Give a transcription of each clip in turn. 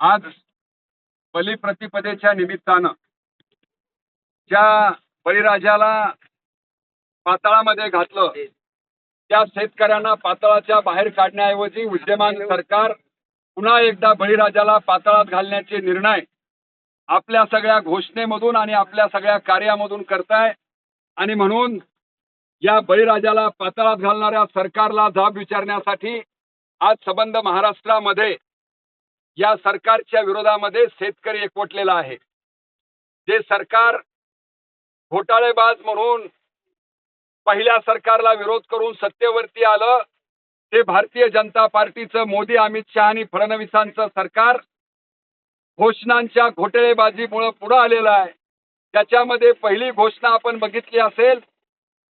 आज बलिप्रतिपदेच्या निमित्तानं ज्या बळीराजाला पाताळामध्ये घातलं त्या शेतकऱ्यांना पाताळाच्या बाहेर काढण्याऐवजी विद्यमान सरकार पुन्हा एकदा बळीराजाला पाताळात घालण्याचे निर्णय आपल्या सगळ्या घोषणेमधून आणि आपल्या सगळ्या कार्यामधून करताय. आणि म्हणून या बळीराजाला पाताळात घालणाऱ्या सरकारला जाब विचारण्यासाठी आज संबंध महाराष्ट्रामध्ये या सरकारच्या विरोधामध्ये शेतकरी एकवटलेला आहे. जे सरकार घोटाळेबाज म्हणून पहिल्या सरकारला विरोध करून सत्तेवरती आलं ते भारतीय जनता पार्टीचं मोदी अमित शहा आणि फडणवीसांचं सरकार घोषणांच्या घोटाळेबाजीमुळे पुढे आलेलं आहे. त्याच्यामध्ये पहिली घोषणा आपण बघितली असेल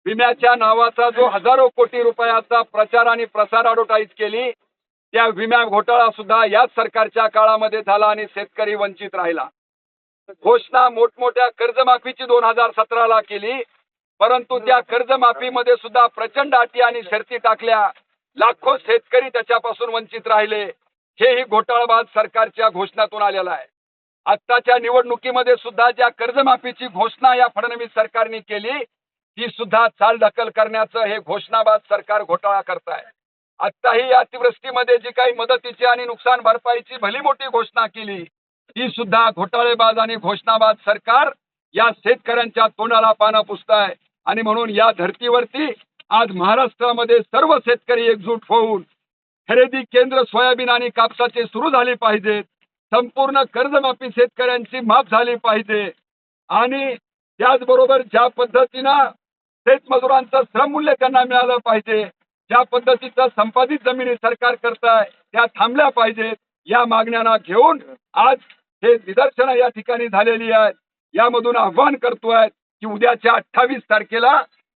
विम्याच्या नावाचा जो हजारो कोटी रुपयाचा प्रचार आणि प्रसार ॲडव्हर्टाईज केली त्या विम्या घोटाळा सुद्धा याच सरकारच्या काळामध्ये झाला आणि शेतकरी वंचित राहिला. घोषणा मोठमोठ्या कर्जमाफीची दोन हजार सतराला केली परंतु त्या कर्जमाफीमध्ये सुद्धा प्रचंड अटी आणि शर्ती टाकल्या. लाखो शेतकरी त्याच्यापासून वंचित राहिले. हेही घोटाळाबाज सरकारच्या घोषणातून आलेलं आहे. आत्ताच्या निवडणुकीमध्ये सुद्धा ज्या कर्जमाफीची घोषणा या फडणवीस सरकारने केली ती सुद्धा चालढकल करण्याचं हे घोषणाबाद सरकार घोटाळा करत आहे आत्ताही या अतिवृष्टीमध्ये जी काही मदतीची आणि नुकसान भरपाईची भली मोठी घोषणा केली ती सुद्धा घोटाळेबाज आणि घोषणाबाज सरकार या शेतकऱ्यांच्या तोंडाला पानं पुसताय. आणि म्हणून या धर्तीवरती आज महाराष्ट्रामध्ये सर्व शेतकरी एकजूट होऊन खरेदी केंद्र सोयाबीन आणि कापसाचे सुरू झाले पाहिजेत. संपूर्ण कर्जमाफी शेतकऱ्यांची माफ झाली पाहिजे. आणि त्याचबरोबर ज्या पद्धतीनं शेतमजुरांचं श्रममूल्य त्यांना मिळालं पाहिजे. ज्या पद्धतीचं संपादित जमिनी सरकार करताय त्या थांबल्या पाहिजेत. या मागण्यांना घेऊन आज हे निदर्शनं या ठिकाणी झालेली आहेत. यामधून आव्हान करतोय की उद्याच्या अठ्ठावीस तारखेला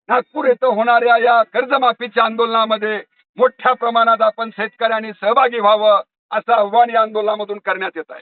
नागपूर येथे होणाऱ्या या कर्जमाफीच्या आंदोलनामध्ये मोठ्या प्रमाणात आपण शेतकऱ्यांनी सहभागी व्हावं असं आव्हान या आंदोलनामधून करण्यात येत आहे.